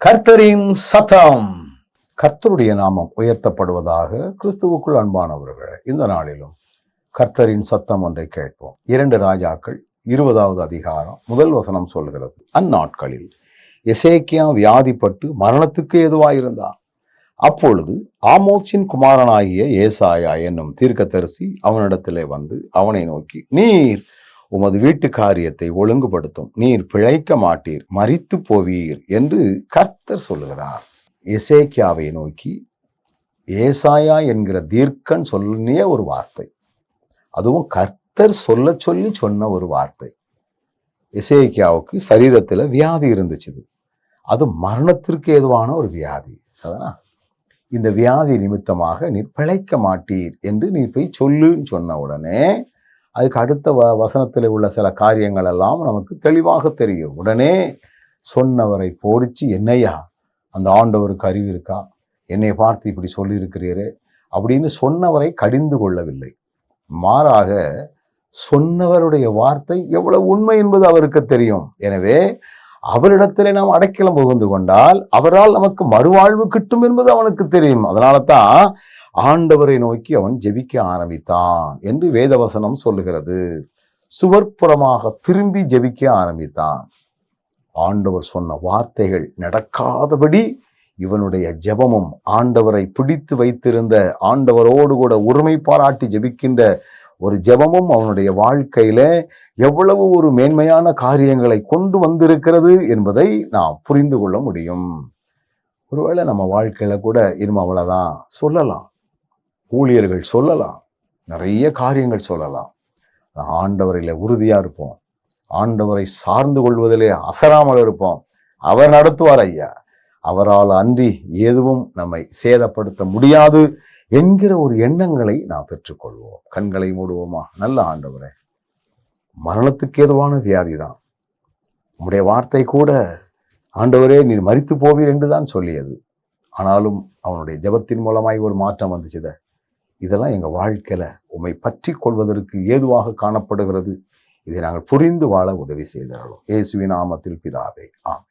கர்த்தரின் சத்தம். கர்த்தருடைய நாமம் உயர்த்தப்படுவதாக கிறிஸ்துவுக்குள் அன்பானவர்கள் இந்த நாளிலும் கர்த்தரின் சத்தம் ஒன்றை கேட்போம். இரண்டு ராஜாக்கள் இருபதாவது அதிகாரம் முதல் வசனம் சொல்கிறது அந்நாட்களில் எசேக்கியா வியாதிப்பட்டு மரணத்துக்கு எதுவாயிருந்தான் அப்பொழுது ஆமோசின் குமாரனாகிய ஏசாயா என்னும் தீர்க்கதரிசி அவனிடத்திலே வந்து அவனை நோக்கி நீர் உமது வீட்டு காரியத்தை ஒழுங்குபடுத்தும். நீர் பிழைக்க மாட்டீர் மறித்து போவீர் என்று கர்த்தர் சொல்லுகிறார். இசேக்கியாவை நோக்கி ஏசாயா என்கிற தீர்க்கன் சொல்லிய ஒரு வார்த்தை. அதுவும் கர்த்தர் சொல்ல சொல்லி சொன்ன ஒரு வார்த்தை. இசேக்கியாவுக்கு சரீரத்தில் வியாதி இருந்துச்சு அது மரணத்திற்கு ஏதுவான ஒரு வியாதி. சதனா இந்த வியாதி நிமித்தமாக நீர் பிழைக்க மாட்டீர் என்று நீ போய் சொல்லுன்னு சொன்ன உடனே அதுக்கு அடுத்த வ வசனத்தில் உள்ள சில காரியங்கள் எல்லாம் நமக்கு தெளிவாக தெரியும். உடனே சொன்னவரை போடிச்சு என்னையா அந்த ஆண்டவருக்கு அறிவு இருக்கா? என்னை பார்த்து இப்படி சொல்லியிருக்கிறீரே அப்படின்னு சொன்னவரை கடிந்து கொள்ளவில்லை. மாறாக சொன்னவருடைய வார்த்தை எவ்வளவு உண்மை என்பது அவருக்கு தெரியும். எனவே அவரிடத்திலே நாம் அடைக்கலம் புகுந்து கொண்டால் அவரால் நமக்கு மறுவாழ்வு கிட்டும் என்பது அவனுக்கு தெரியும். அதனால தான் ஆண்டவரை நோக்கி அவன் ஜெபிக்க ஆரம்பித்தான் என்று வேதவசனம் சொல்லுகிறது. சுவர்ப்புறமாக திரும்பி ஜெபிக்க ஆரம்பித்தான். ஆண்டவர் சொன்ன வார்த்தைகள் நடக்காதபடி இவனுடைய ஜெபமும் ஆண்டவரை பிடித்து வைத்திருந்த ஆண்டவரோடு கூட உரிமை பாராட்டி ஜெபிக்கின்ற ஒரு ஜெபமும் அவனுடைய வாழ்க்கையில எவ்வளவு ஒரு மேன்மையான காரியங்களை கொண்டு வந்திருக்கிறது என்பதை நாம் புரிந்து கொள்ள முடியும். ஒருவேளை நம்ம வாழ்க்கையில கூட இரும அவ்வளோதான் சொல்லலாம். ஊழியர்கள் சொல்லலாம். நிறைய காரியங்கள் சொல்லலாம். ஆண்டவரில் உறுதியாக இருப்போம். ஆண்டவரை சார்ந்து கொள்வதிலே அசராமல் இருப்போம். அவர் நடத்துவார் ஐயா. அவரால் அன்றி எதுவும் நம்மை சேதப்படுத்த முடியாது என்கிற ஒரு எண்ணங்களை நாம் பெற்றுக்கொள்வோம். கண்களை மூடுவோமா? நல்ல ஆண்டவரே. மரணத்துக்கு ஏதுவான வியாதி தான் உம்முடைய வார்த்தை கூட ஆண்டவரே நீர் மறித்து போவீர் என்று தான் சொல்லியது. ஆனாலும் அவனுடைய ஜெபத்தின் மூலமாய் ஒரு மாற்றம் வந்துச்சுத. இதெல்லாம் எங்கள் வாழ்க்கையில் உம்மை பற்றி கொள்வதற்கு ஏதுவாக காணப்படுகிறது. இதை நாங்கள் புரிந்து வாழ உதவி செய்தார்களோ இயேசுவின் நாமத்தில் பிதாவே. ஆம்